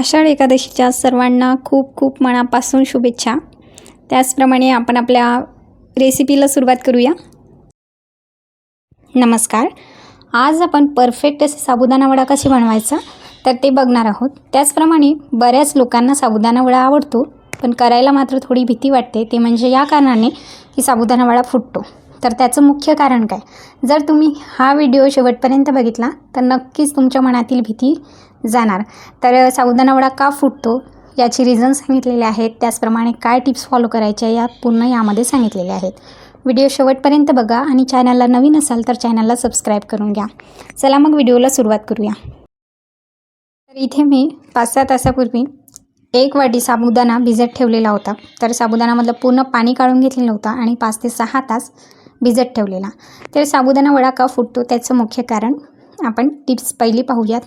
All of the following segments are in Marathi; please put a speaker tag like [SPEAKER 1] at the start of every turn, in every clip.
[SPEAKER 1] आषाढ एकादशीच्या सर्वांना खूप खूप मनापासून शुभेच्छा. त्याचप्रमाणे आपण आपल्या रेसिपीला सुरुवात करूया. नमस्कार. आज आपण परफेक्ट असे साबुदाणा वडा कसे बनवायचा तर ते बघणार आहोत. त्याचप्रमाणे बऱ्याच लोकांना साबुदाणा वडा आवडतो पण करायला मात्र थोडी भीती वाटते. ते म्हणजे या कारणाने की साबुदाणा वडा फुटतो. तर त्याचं मुख्य कारण काय? जर तुम्ही हा व्हिडिओ शेवटपर्यंत बघितला तर नक्कीच तुमच्या मनातील भीती जाणार. तर साबुदाणा का फुटतो? याची रिझन सांगितलेले आहेत. त्याचप्रमाणे काय टिप्स फॉलो करायच्या या पूर्ण यामध्ये सांगितलेले आहेत. व्हिडिओ शेवटपर्यंत बघा आणि चॅनलला नवीन असाल तर चॅनलला सबस्क्राईब करून घ्या. चला मग व्हिडिओला सुरुवात करूया. तर इथे मी पाच सहा तासापूर्वी एक वाटी साबुदाणा भिजत ठेवलेला होता. तर साबुदाणामधलं पूर्ण पाणी काढून घेतलेलं होतं आणि पाच ते सहा तास भिजत ठेवलेला. तर साबुदाणा वडा का फुटतो त्याचं मुख्य कारण आपण टिप्स पहिली पाहूयात.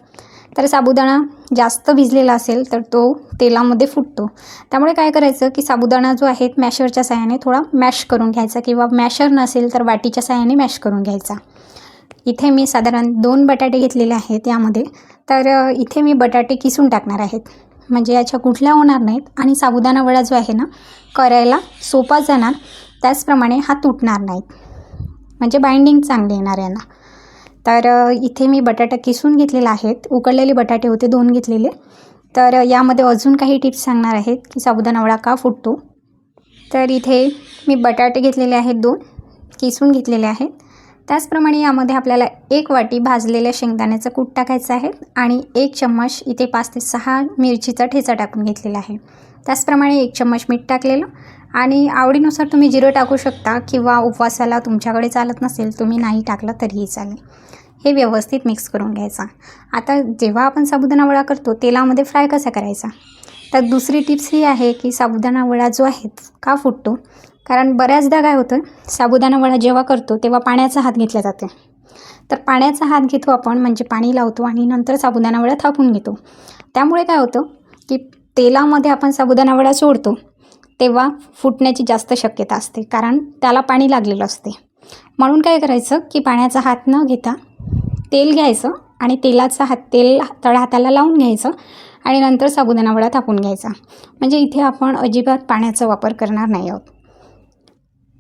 [SPEAKER 1] तर साबुदाणा जास्त भिजलेला असेल तर तो तेलामध्ये फुटतो. त्यामुळे काय करायचं की साबुदाणा जो आहे मॅशरच्या साह्याने थोडा मॅश करून घ्यायचा किंवा मॅशर नसेल तर वाटीच्या साह्याने मॅश करून घ्यायचा. इथे मी साधारण दोन बटाटे घेतलेले आहेत यामध्ये. तर इथे मी बटाटे किसून टाकणार आहेत. म्हणजे याच्या कुठल्या होणार नाहीत. आणि साबुदाणा वडा जो आहे ना करायला सोपा जाणार. त्याचप्रमाणे हा तुटणार नाहीत म्हणजे बाइंडिंग चांगली येणार यांना. तर इथे मी बटाटा किसून घेतलेला आहेत. उकडलेले बटाटे होते दोन घेतलेले. तर यामध्ये अजून काही टिप्स सांगणार आहेत की साबुदाणा वडा का फुटतो? तर इथे मी बटाटे घेतलेले आहेत दोन किसून घेतलेले आहेत. त्याचप्रमाणे यामध्ये आपल्याला एक वाटी भाजलेल्या शेंगदाण्याचं कूट टाकायचं आहे आणि एक चम्मच इथे पाच ते सहा मिरचीचा ठेचा टाकून घेतलेला आहे. त्याचप्रमाणे एक चम्मच मीठ टाकलेलं. आणि आवडीनुसार तुम्ही जिरं टाकू शकता किंवा उपवासाला तुमच्याकडे चालत नसेल तुम्ही नाही टाकलं तरीही चालेल. हे व्यवस्थित मिक्स करून घ्यायचा. आता जेव्हा आपण साबुदाणा वडा करतो तेलामध्ये फ्राय कसा करायचा? तर दुसरी टिप्स ही आहे की साबुदाणा वडा जो आहे का फुटतो? कारण बऱ्याचदा काय होतं साबुदाणा वडा जेव्हा करतो तेव्हा पाण्याचा हात घेतला जाते. तर पाण्याचा हात घेतो आपण म्हणजे पाणी लावतो आणि नंतर साबुदाणा वडा थापून घेतो. त्यामुळे काय होतं की तेलामध्ये आपण साबुदाणा वडा सोडतो तेव्हा फुटण्याची जास्त शक्यता असते कारण त्याला पाणी लागलेलं असते. म्हणून काय करायचं की पाण्याचा हात न घेता तेल घ्यायचं आणि तेलाचा हात तेल तळ हाताला लावून घ्यायचं आणि नंतर साबुदाणा वडा थापून घ्यायचा. म्हणजे इथे आपण अजिबात पाण्याचा वापर करणार नाही आहोत.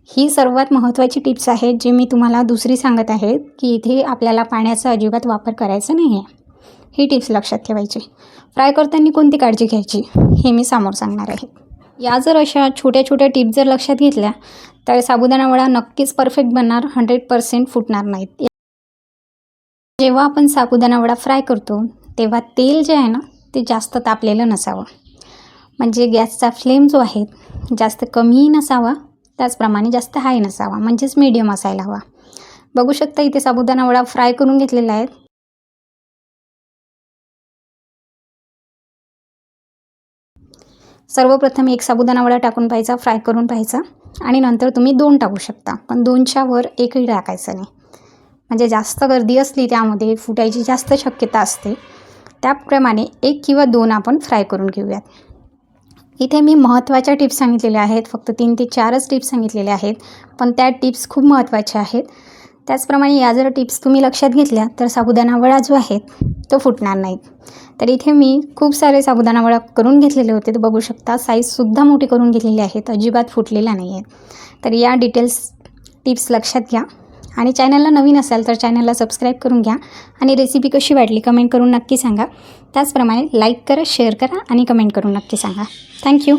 [SPEAKER 1] ही सर्वात महत्त्वाची टिप्स आहेत जी मी तुम्हाला दुसरी सांगत आहे की इथे आपल्याला पाण्याचा अजिबात वापर करायचा नाही आहे ही टिप्स लक्षात ठेवायची. फ्राय करताना कोणती काळजी घ्यायची हे मी समोर सांगणार आहे. या जर अशा छोट्या छोट्या टिप्स जर लक्षात घेतल्या तर साबुदाणा वडा नक्कीच परफेक्ट बनणार हंड्रेड पर्सेंट फुटणार नाहीत. जेव्हा आपण साबुदाणा वडा फ्राय करतो तेव्हा तेल जे आहे ना ते जास्त तापलेलं नसावं. म्हणजे गॅसचा फ्लेम जो आहे जास्त कमीही नसावा त्याचप्रमाणे जास्त हाय नसावा म्हणजेच मीडियम असायला हवा. बघू शकता इथे साबुदाणा वडा फ्राय करून घेतलेला आहे. सर्वप्रथम एक साबुदाणा वडा टाकून पाहायचा फ्राय करून पाहायचा. आणि नंतर तुम्ही दोन टाकू शकता पण दोनच्या वर एकही टाकायचं नाही. म्हणजे जास्त गर्दी असली त्यामध्ये फुटायची जास्त शक्यता असते. त्याप्रमाणे एक किंवा दोन आपण फ्राय करून घेऊयात. इथे मी महत्त्वाच्या टिप्स सांगितलेल्या आहेत. फक्त तीन ते चारच टिप्स सांगितलेल्या आहेत. पण त्या टिप्स खूप महत्त्वाच्या आहेत. त्याचप्रमाणे या जर टिप्स तुम्ही लक्षात घेतल्या तर साबुदाणा वडा जो आहे तो फुटणार नाहीत तर इथे मी खूप सारे साबुदाणा वडा करून घेतलेले होते. ते बघू शकता साईजसुद्धा मोठी करून घेतलेली आहेत. अजिबात फुटलेला नाही आहेत तर या डिटेल्स टिप्स लक्षात घ्या. आणि चॅनलला नवीन असाल तर चॅनलला सबस्क्राईब करून घ्या. आणि रेसिपी कशी वाटली कमेंट करून नक्की सांगा. त्याचप्रमाणे लाईक करा शेअर करा आणि कमेंट करून नक्की सांगा. थँक्यू